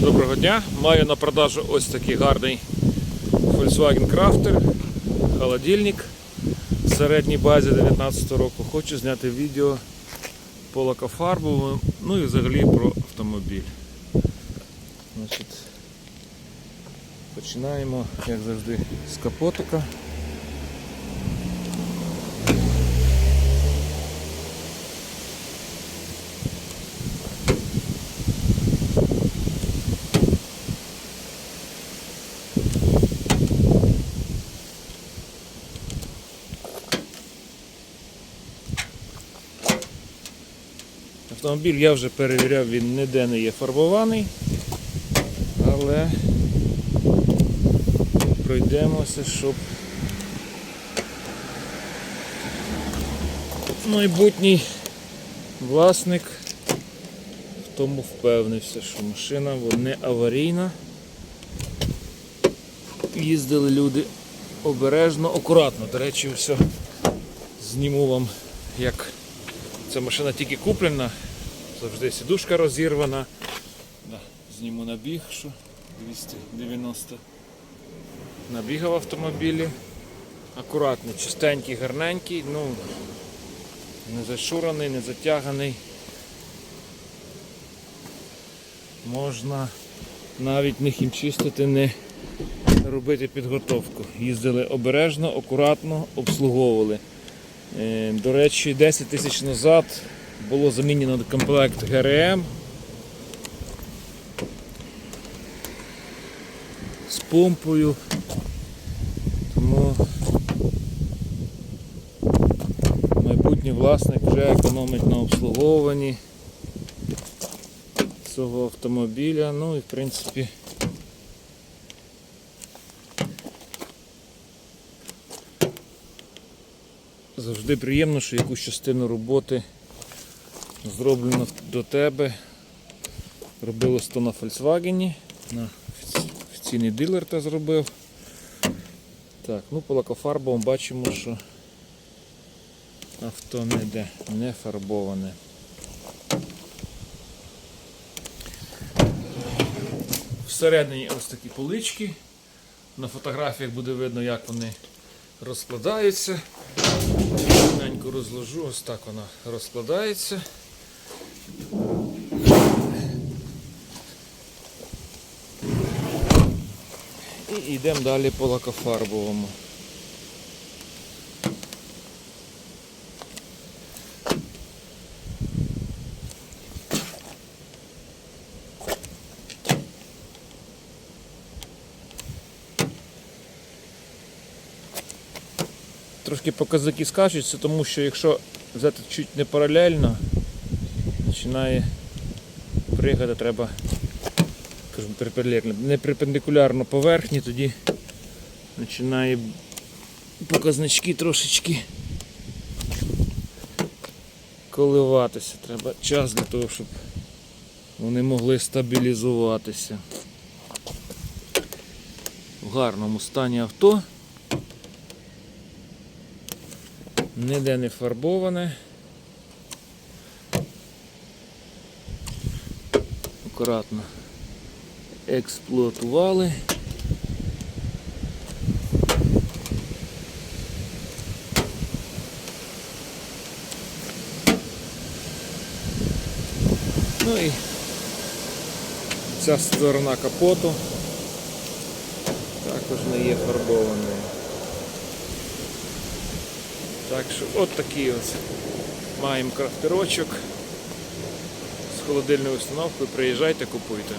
Доброго дня! Маю на продажу ось такий гарний Volkswagen Crafter, холодильник в середній базі 19 року. Хочу зняти відео по лакофарбовому, ну і взагалі про автомобіль. Значить, починаємо, як завжди, з капотика. Автомобіль я вже перевіряв, він ніде не є фарбований, але пройдемося, щоб майбутній власник в тому впевнився, що машина не аварійна. Їздили люди обережно, акуратно. До речі, все зніму вам, як Ця машина тільки куплена, завжди сідушка розірвана. Да, зніму набіг, що 290 набіг в автомобілі. Акуратний, чистенький, гарненький, ну не зашурений, не затяганий. Можна навіть не хімчистити, не робити підготовку. Їздили обережно, акуратно, обслуговували. Е, До речі, 10 тисяч назад було замінено комплект ГРМ з помпою. Тому майбутній власник вже економить на обслуговуванні цього автомобіля. Ну і в принципі Завжди приємно, що якусь частину роботи зроблено до тебе. Робилось то на Volkswagen, на офіційний дилер це зробив. Так, ну по лакофарбовому бачимо, що авто не йде, не фарбоване. Всередині ось такі полички. На фотографіях буде видно, як вони розкладаються. Маленько розложу, ось так вона розкладається. І йдемо далі по лакофарбовому. Трошки показники скачуються, тому що якщо взяти чуть не паралельно, починає пригати, треба перпендикулярно, не перпендикулярно поверхні, тоді починає показнички трошечки коливатися. Треба час для того, щоб вони могли стабілізуватися. В гарному стані авто. Ніде не фарбоване. Акуратно експлуатували. Ну і ця сторона капоту також не є фарбованою. Так що от такий ось маємо крафтерочок з холодильною установкою. Приїжджайте, купуйте.